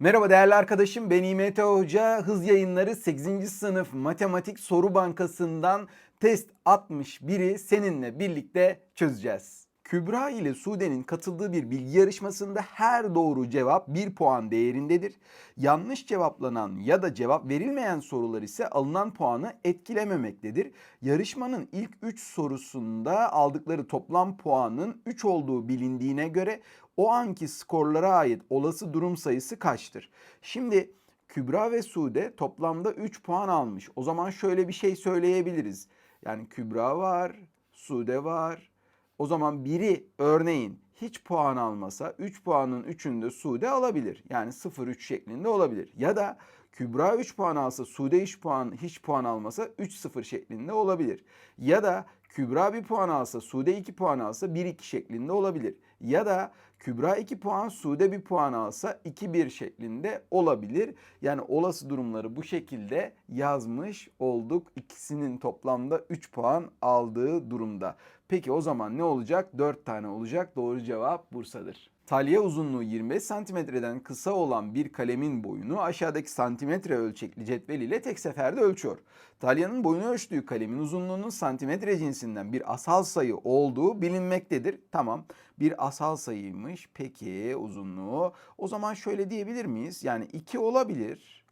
Merhaba değerli arkadaşım ben İMT Hoca. Hız yayınları 8. sınıf matematik soru bankasından test 61'i seninle birlikte çözeceğiz. Kübra ile Sude'nin katıldığı bir bilgi yarışmasında her doğru cevap 1 puan değerindedir. Yanlış cevaplanan ya da cevap verilmeyen sorular ise alınan puanı etkilememektedir. Yarışmanın ilk 3 sorusunda aldıkları toplam puanın 3 olduğu bilindiğine göre o anki skorlara ait olası durum sayısı kaçtır? Şimdi Kübra ve Sude toplamda 3 puan almış. O zaman şöyle bir şey söyleyebiliriz. Yani Kübra var, Sude var. O zaman biri örneğin hiç puan almasa 3 puanın 3'ünü de Sude alabilir. Yani 0-3 şeklinde olabilir. Ya da Kübra 3 puan alsa Sude 3 puan hiç puan almasa 3-0 şeklinde olabilir. Ya da Kübra 1 puan alsa Sude 2 puan alsa 1-2 şeklinde olabilir. Ya da Kübra 2 puan, Sude 1 puan alsa 2-1 şeklinde olabilir. Yani olası durumları bu şekilde yazmış olduk. İkisinin toplamda 3 puan aldığı durumda. Peki o zaman ne olacak? 4 tane olacak. Doğru cevap Bursa'dır. Talya uzunluğu 25 santimetreden kısa olan bir kalemin boyunu aşağıdaki santimetre ölçekli cetvel ile tek seferde ölçüyor. Talyanın boyunu ölçtüğü kalemin uzunluğunun santimetre cinsinden bir asal sayı olduğu bilinmektedir. Tamam bir asal sayıymış. Peki uzunluğu. O zaman şöyle diyebilir miyiz? Yani 2 olabilir.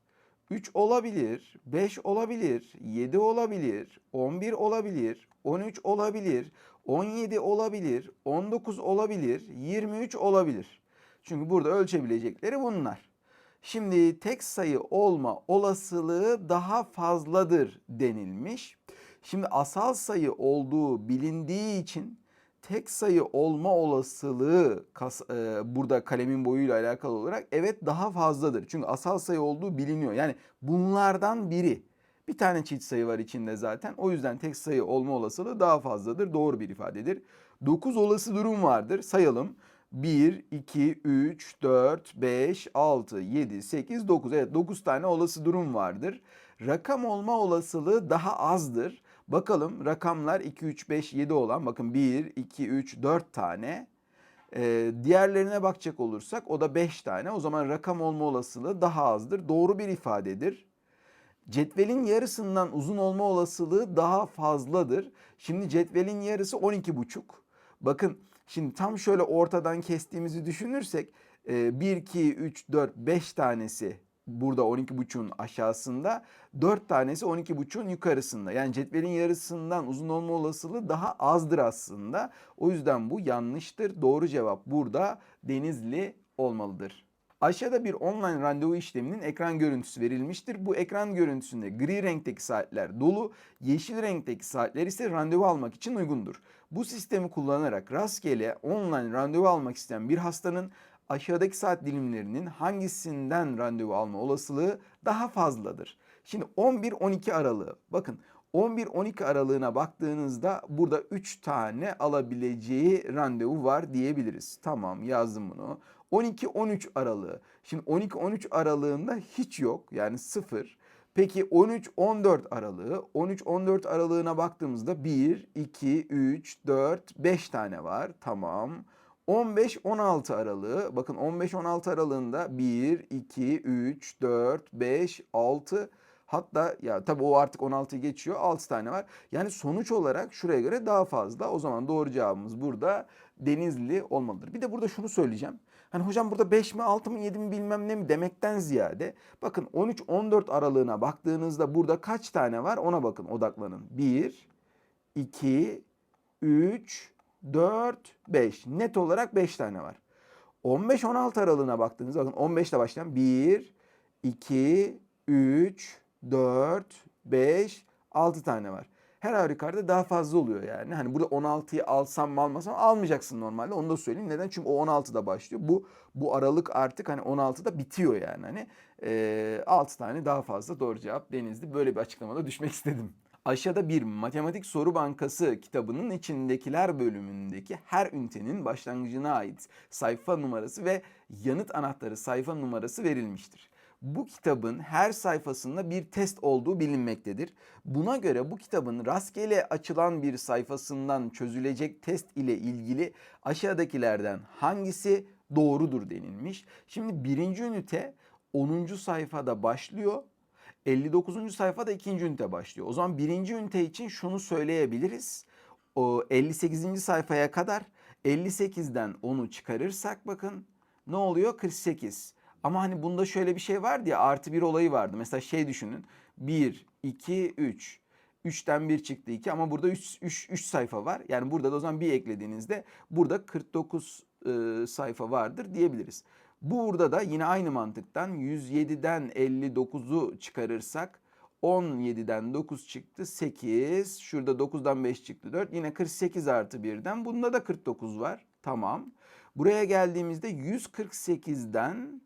3 olabilir, 5 olabilir, 7 olabilir, 11 olabilir, 13 olabilir, 17 olabilir, 19 olabilir, 23 olabilir. Çünkü burada ölçebilecekleri bunlar. Şimdi tek sayı olma olasılığı daha fazladır denilmiş. Şimdi asal sayı olduğu bilindiği için tek sayı olma olasılığı e, burada kalemin boyuyla alakalı olarak evet daha fazladır. Çünkü asal sayı olduğu biliniyor. Yani bunlardan biri. Bir tane çift sayı var içinde zaten. O yüzden tek sayı olma olasılığı daha fazladır. Doğru bir ifadedir. 9 olası durum vardır. Sayalım. 1, 2, 3, 4, 5, 6, 7, 8, 9. Evet 9 tane olası durum vardır. Rakam olma olasılığı daha azdır. Bakalım rakamlar 2, 3, 5, 7 olan bakın 1, 2, 3, 4 tane. Ee, diğerlerine bakacak olursak o da 5 tane. O zaman rakam olma olasılığı daha azdır. Doğru bir ifadedir. Cetvelin yarısından uzun olma olasılığı daha fazladır. Şimdi cetvelin yarısı 12,5. Bakın şimdi tam şöyle ortadan kestiğimizi düşünürsek 1, 2, 3, 4, 5 tanesi burada 12,5'un aşağısında 4 tanesi 12,5'un yukarısında. Yani cetvelin yarısından uzun olma olasılığı daha azdır aslında. O yüzden bu yanlıştır. Doğru cevap burada Denizli olmalıdır. Aşağıda bir online randevu işleminin ekran görüntüsü verilmiştir. Bu ekran görüntüsünde gri renkteki saatler dolu, yeşil renkteki saatler ise randevu almak için uygundur. Bu sistemi kullanarak rastgele online randevu almak isteyen bir hastanın aşağıdaki saat dilimlerinin hangisinden randevu alma olasılığı daha fazladır? Şimdi 11-12 aralığı. Bakın 11-12 aralığına baktığınızda burada 3 tane alabileceği randevu var diyebiliriz. Tamam yazdım bunu. 12-13 aralığı. Şimdi 12-13 aralığında hiç yok yani 0. Peki 13-14 aralığı. 13-14 aralığına baktığımızda 1, 2, 3, 4, 5 tane var. Tamam. 15-16 aralığı. Bakın 15-16 aralığında 1, 2, 3, 4, 5, 6 hatta ya tabii o artık 16'yı geçiyor 6 tane var. Yani sonuç olarak şuraya göre daha fazla. O zaman doğru cevabımız burada Denizli olmalıdır. Bir de burada şunu söyleyeceğim. Hani hocam burada 5 mi 6 mı 7 mi bilmem ne mi demekten ziyade bakın 13-14 aralığına baktığınızda burada kaç tane var ona bakın odaklanın. 1, 2, 3, 4, 5. Net olarak 5 tane var. 15-16 aralığına baktığınızda bakın 15 ile başlayan 1, 2, 3, 4, 5, 6 tane var. Her halükarda daha fazla oluyor yani. Hani burada 16'yı alsam mı almasam almayacaksın normalde. Onu da söyleyeyim. Neden? Çünkü o 16'da başlıyor. Bu bu aralık artık hani 16'da bitiyor yani. Hani e, 6 tane daha fazla doğru cevap Denizli. Böyle bir açıklamada düşmek istedim. Aşağıda bir matematik soru bankası kitabının içindekiler bölümündeki her ünitenin başlangıcına ait sayfa numarası ve yanıt anahtarı sayfa numarası verilmiştir. Bu kitabın her sayfasında bir test olduğu bilinmektedir. Buna göre bu kitabın rastgele açılan bir sayfasından çözülecek test ile ilgili aşağıdakilerden hangisi doğrudur denilmiş. Şimdi birinci ünite 10. sayfada başlıyor. 59. sayfada ikinci ünite başlıyor. O zaman birinci ünite için şunu söyleyebiliriz. O 58. sayfaya kadar 58'den 10'u çıkarırsak bakın ne oluyor? 48. Ama hani bunda şöyle bir şey vardı ya artı bir olayı vardı. Mesela şey düşünün. 1, 2, 3. 3'ten 1 çıktı 2 ama burada 3, 3, 3 sayfa var. Yani burada da o zaman bir eklediğinizde burada 49 e, sayfa vardır diyebiliriz. Burada da yine aynı mantıktan 107'den 59'u çıkarırsak 17'den 9 çıktı 8. Şurada 9'dan 5 çıktı 4. Yine 48 artı 1'den. Bunda da 49 var. Tamam. Buraya geldiğimizde 148'den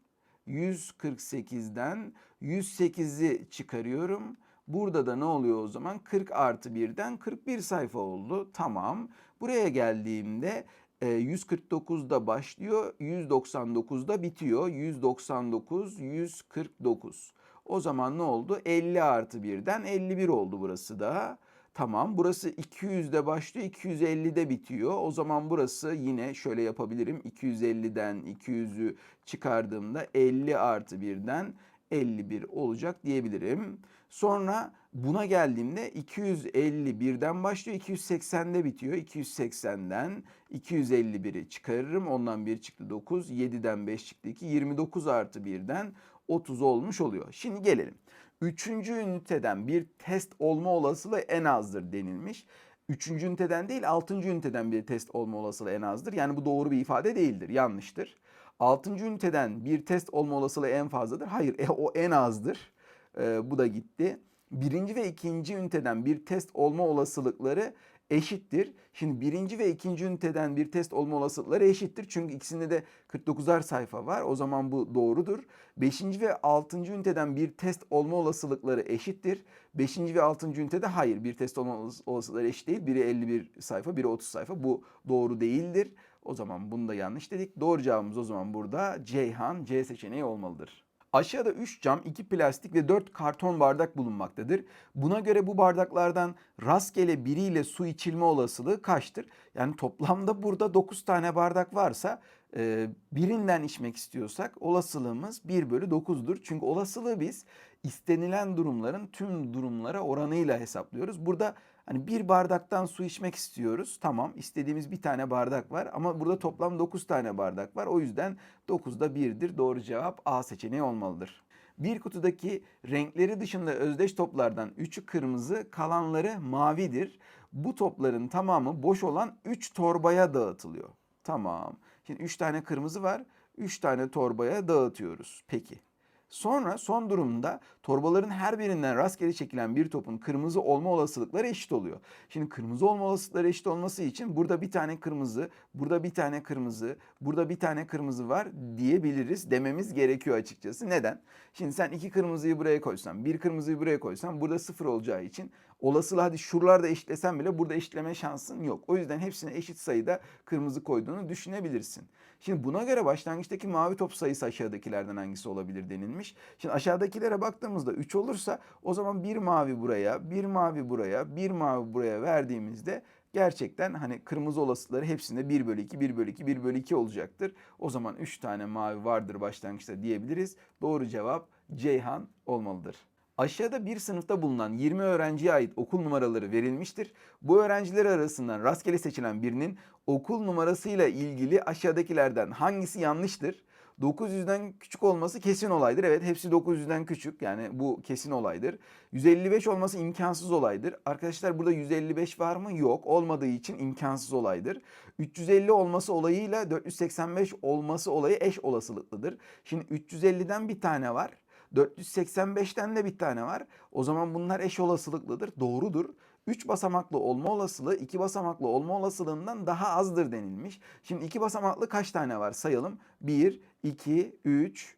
148'den 108'i çıkarıyorum. Burada da ne oluyor o zaman? 40 artı 1'den 41 sayfa oldu. Tamam. Buraya geldiğimde e, 149'da başlıyor, 199'da bitiyor. 199, 149. O zaman ne oldu? 50 artı 1'den 51 oldu burası da. Tamam burası 200'de başlıyor 250'de bitiyor. O zaman burası yine şöyle yapabilirim. 250'den 200'ü çıkardığımda 50 artı 1'den 51 olacak diyebilirim. Sonra buna geldiğimde 251'den başlıyor 280'de bitiyor. 280'den 251'i çıkarırım. Ondan 1 çıktı 9. 7'den 5 çıktı 2. 29 artı 1'den 30 olmuş oluyor. Şimdi gelelim. Üçüncü üniteden bir test olma olasılığı en azdır denilmiş. Üçüncü üniteden değil altıncı üniteden bir test olma olasılığı en azdır. Yani bu doğru bir ifade değildir. Yanlıştır. Altıncı üniteden bir test olma olasılığı en fazladır. Hayır e, o en azdır. Ee, bu da gitti. Birinci ve ikinci üniteden bir test olma olasılıkları eşittir. Şimdi birinci ve ikinci üniteden bir test olma olasılıkları eşittir. Çünkü ikisinde de 49'ar sayfa var. O zaman bu doğrudur. Beşinci ve altıncı üniteden bir test olma olasılıkları eşittir. Beşinci ve altıncı ünitede hayır bir test olma olasılıkları eşit değil. Biri 51 sayfa, biri 30 sayfa. Bu doğru değildir. O zaman bunu da yanlış dedik. Doğru cevabımız o zaman burada Ceyhan C seçeneği olmalıdır. Aşağıda 3 cam, 2 plastik ve 4 karton bardak bulunmaktadır. Buna göre bu bardaklardan rastgele biriyle su içilme olasılığı kaçtır? Yani toplamda burada 9 tane bardak varsa e, birinden içmek istiyorsak olasılığımız 1 bölü 9'dur. Çünkü olasılığı biz istenilen durumların tüm durumlara oranıyla hesaplıyoruz. Burada Hani bir bardaktan su içmek istiyoruz. Tamam istediğimiz bir tane bardak var ama burada toplam 9 tane bardak var. O yüzden 9'da 1'dir. Doğru cevap A seçeneği olmalıdır. Bir kutudaki renkleri dışında özdeş toplardan 3'ü kırmızı, kalanları mavidir. Bu topların tamamı boş olan 3 torbaya dağıtılıyor. Tamam. Şimdi 3 tane kırmızı var. 3 tane torbaya dağıtıyoruz. Peki. Sonra son durumda torbaların her birinden rastgele çekilen bir topun kırmızı olma olasılıkları eşit oluyor. Şimdi kırmızı olma olasılıkları eşit olması için burada bir tane kırmızı, burada bir tane kırmızı, burada bir tane kırmızı var diyebiliriz dememiz gerekiyor açıkçası. Neden? Şimdi sen iki kırmızıyı buraya koysan, bir kırmızıyı buraya koysan burada sıfır olacağı için olasılığı hadi şuralarda eşitlesen bile burada eşitleme şansın yok. O yüzden hepsine eşit sayıda kırmızı koyduğunu düşünebilirsin. Şimdi buna göre başlangıçtaki mavi top sayısı aşağıdakilerden hangisi olabilir denilmiş. Şimdi aşağıdakilere baktığımızda 3 olursa o zaman bir mavi buraya, bir mavi buraya, bir mavi buraya verdiğimizde gerçekten hani kırmızı olasılıkları hepsinde 1 bölü 2, 1 bölü 2, 1 bölü 2 olacaktır. O zaman 3 tane mavi vardır başlangıçta diyebiliriz. Doğru cevap Ceyhan olmalıdır. Aşağıda bir sınıfta bulunan 20 öğrenciye ait okul numaraları verilmiştir. Bu öğrenciler arasından rastgele seçilen birinin okul numarasıyla ilgili aşağıdakilerden hangisi yanlıştır? 900'den küçük olması kesin olaydır. Evet hepsi 900'den küçük yani bu kesin olaydır. 155 olması imkansız olaydır. Arkadaşlar burada 155 var mı? Yok. Olmadığı için imkansız olaydır. 350 olması olayıyla 485 olması olayı eş olasılıklıdır. Şimdi 350'den bir tane var. 485'ten de bir tane var. O zaman bunlar eş olasılıklıdır. Doğrudur. 3 basamaklı olma olasılığı 2 basamaklı olma olasılığından daha azdır denilmiş. Şimdi 2 basamaklı kaç tane var sayalım. 1, 2, 3,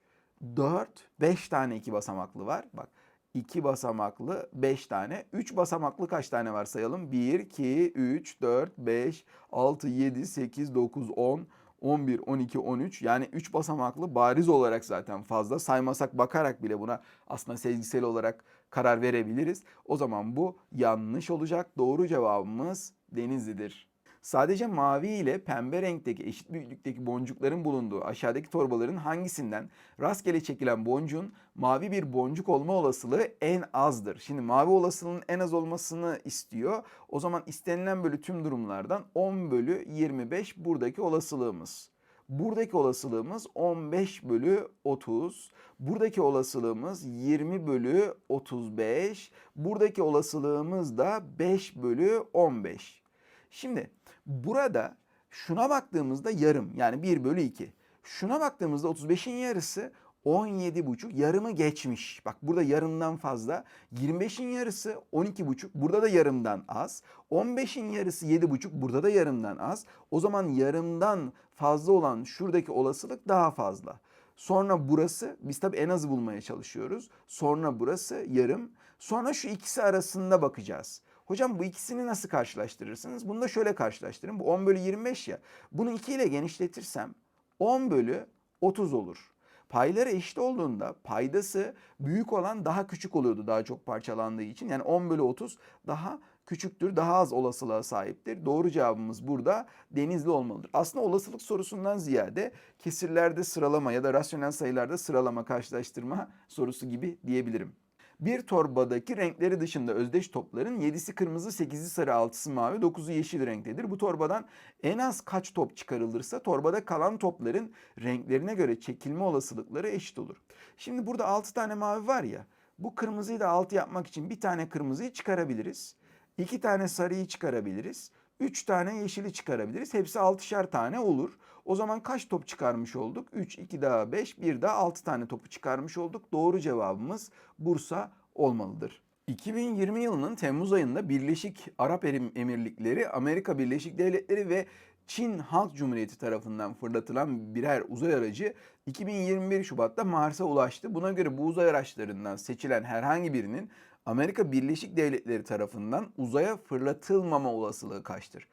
4, 5 tane 2 basamaklı var. Bak 2 basamaklı 5 tane. 3 basamaklı kaç tane var sayalım. 1, 2, 3, 4, 5, 6, 7, 8, 9, 10, 11, 12, 13 yani 3 basamaklı bariz olarak zaten fazla. Saymasak bakarak bile buna aslında sezgisel olarak karar verebiliriz. O zaman bu yanlış olacak. Doğru cevabımız Denizli'dir. Sadece mavi ile pembe renkteki eşit büyüklükteki boncukların bulunduğu aşağıdaki torbaların hangisinden rastgele çekilen boncuğun mavi bir boncuk olma olasılığı en azdır. Şimdi mavi olasılığının en az olmasını istiyor. O zaman istenilen bölü tüm durumlardan 10 bölü 25 buradaki olasılığımız. Buradaki olasılığımız 15 bölü 30. Buradaki olasılığımız 20 bölü 35. Buradaki olasılığımız da 5 bölü 15. Şimdi burada şuna baktığımızda yarım yani 1 bölü 2. Şuna baktığımızda 35'in yarısı 17,5 yarımı geçmiş. Bak burada yarımdan fazla. 25'in yarısı 12,5 burada da yarımdan az. 15'in yarısı 7,5 burada da yarımdan az. O zaman yarımdan fazla olan şuradaki olasılık daha fazla. Sonra burası biz tabi en azı bulmaya çalışıyoruz. Sonra burası yarım. Sonra şu ikisi arasında bakacağız. Hocam bu ikisini nasıl karşılaştırırsınız? Bunu da şöyle karşılaştırın. Bu 10 bölü 25 ya. Bunu 2 ile genişletirsem 10 bölü 30 olur. Payları eşit olduğunda paydası büyük olan daha küçük oluyordu daha çok parçalandığı için. Yani 10 bölü 30 daha küçüktür, daha az olasılığa sahiptir. Doğru cevabımız burada denizli olmalıdır. Aslında olasılık sorusundan ziyade kesirlerde sıralama ya da rasyonel sayılarda sıralama karşılaştırma sorusu gibi diyebilirim. Bir torbadaki renkleri dışında özdeş topların 7'si kırmızı, 8'i sarı, 6'sı mavi, 9'u yeşil renktedir. Bu torbadan en az kaç top çıkarılırsa torbada kalan topların renklerine göre çekilme olasılıkları eşit olur. Şimdi burada 6 tane mavi var ya. Bu kırmızıyı da 6 yapmak için bir tane kırmızıyı çıkarabiliriz. 2 tane sarıyı çıkarabiliriz. 3 tane yeşili çıkarabiliriz. Hepsi 6'şer tane olur. O zaman kaç top çıkarmış olduk? 3, 2 daha 5, 1 daha 6 tane topu çıkarmış olduk. Doğru cevabımız Bursa olmalıdır. 2020 yılının Temmuz ayında Birleşik Arap Emirlikleri, Amerika Birleşik Devletleri ve Çin Halk Cumhuriyeti tarafından fırlatılan birer uzay aracı 2021 Şubat'ta Mars'a ulaştı. Buna göre bu uzay araçlarından seçilen herhangi birinin Amerika Birleşik Devletleri tarafından uzaya fırlatılmama olasılığı kaçtır?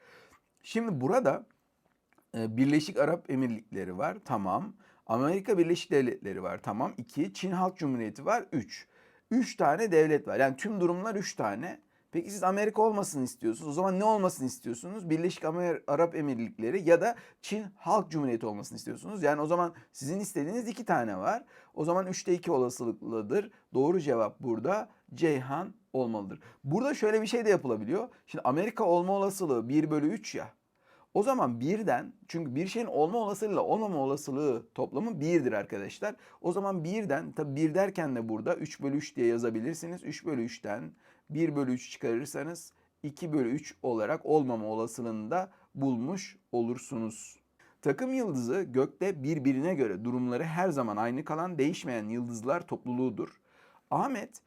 Şimdi burada e, Birleşik Arap Emirlikleri var. Tamam. Amerika Birleşik Devletleri var. Tamam. 2. Çin Halk Cumhuriyeti var. 3. 3 tane devlet var. Yani tüm durumlar 3 tane. Peki siz Amerika olmasını istiyorsunuz. O zaman ne olmasını istiyorsunuz? Birleşik Arap Emirlikleri ya da Çin Halk Cumhuriyeti olmasını istiyorsunuz. Yani o zaman sizin istediğiniz iki tane var. O zaman 3'te 2 olasılıklıdır. Doğru cevap burada Ceyhan olmalıdır. Burada şöyle bir şey de yapılabiliyor. Şimdi Amerika olma olasılığı 1 bölü 3 ya. O zaman birden çünkü bir şeyin olma olasılığıyla olmama olasılığı toplamı 1'dir arkadaşlar. O zaman birden tabi 1 derken de burada 3 bölü 3 diye yazabilirsiniz. 3 bölü 3'ten 1 bölü 3 çıkarırsanız 2 bölü 3 olarak olmama olasılığını da bulmuş olursunuz. Takım yıldızı gökte birbirine göre durumları her zaman aynı kalan değişmeyen yıldızlar topluluğudur. Ahmet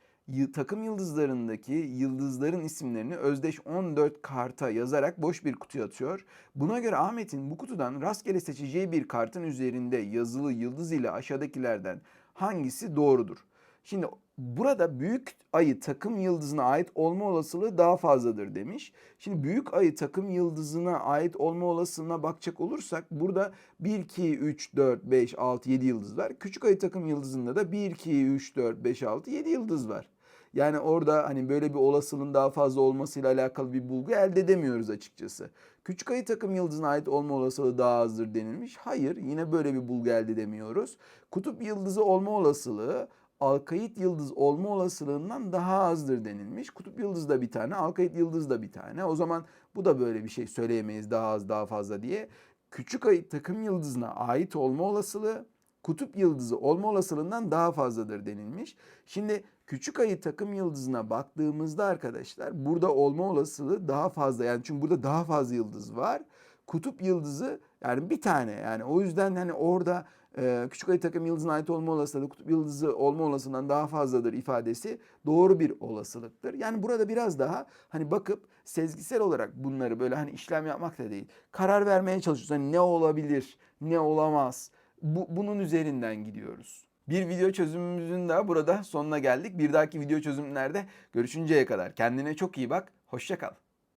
takım yıldızlarındaki yıldızların isimlerini özdeş 14 karta yazarak boş bir kutuya atıyor. Buna göre Ahmet'in bu kutudan rastgele seçeceği bir kartın üzerinde yazılı yıldız ile aşağıdakilerden hangisi doğrudur? Şimdi burada büyük ayı takım yıldızına ait olma olasılığı daha fazladır demiş. Şimdi büyük ayı takım yıldızına ait olma olasılığına bakacak olursak burada 1, 2, 3, 4, 5, 6, 7 yıldız var. Küçük ayı takım yıldızında da 1, 2, 3, 4, 5, 6, 7 yıldız var. Yani orada hani böyle bir olasılığın daha fazla olmasıyla alakalı bir bulgu elde edemiyoruz açıkçası. Küçük ayı takım yıldızına ait olma olasılığı daha azdır denilmiş. Hayır yine böyle bir bulgu elde edemiyoruz. Kutup yıldızı olma olasılığı alkayit yıldız olma olasılığından daha azdır denilmiş. Kutup yıldız da bir tane, alkayit yıldız da bir tane. O zaman bu da böyle bir şey söyleyemeyiz daha az daha fazla diye. Küçük ayı takım yıldızına ait olma olasılığı kutup yıldızı olma olasılığından daha fazladır denilmiş. Şimdi küçük ayı takım yıldızına baktığımızda arkadaşlar burada olma olasılığı daha fazla. Yani çünkü burada daha fazla yıldız var. Kutup yıldızı yani bir tane yani o yüzden hani orada e, küçük ayı takım yıldızına ait olma olasılığı kutup yıldızı olma olasılığından daha fazladır ifadesi doğru bir olasılıktır. Yani burada biraz daha hani bakıp sezgisel olarak bunları böyle hani işlem yapmak da değil. Karar vermeye çalışıyoruz. Hani ne olabilir, ne olamaz. Bu, bunun üzerinden gidiyoruz. Bir video çözümümüzün daha burada sonuna geldik. Bir dahaki video çözümlerde görüşünceye kadar kendine çok iyi bak. Hoşça.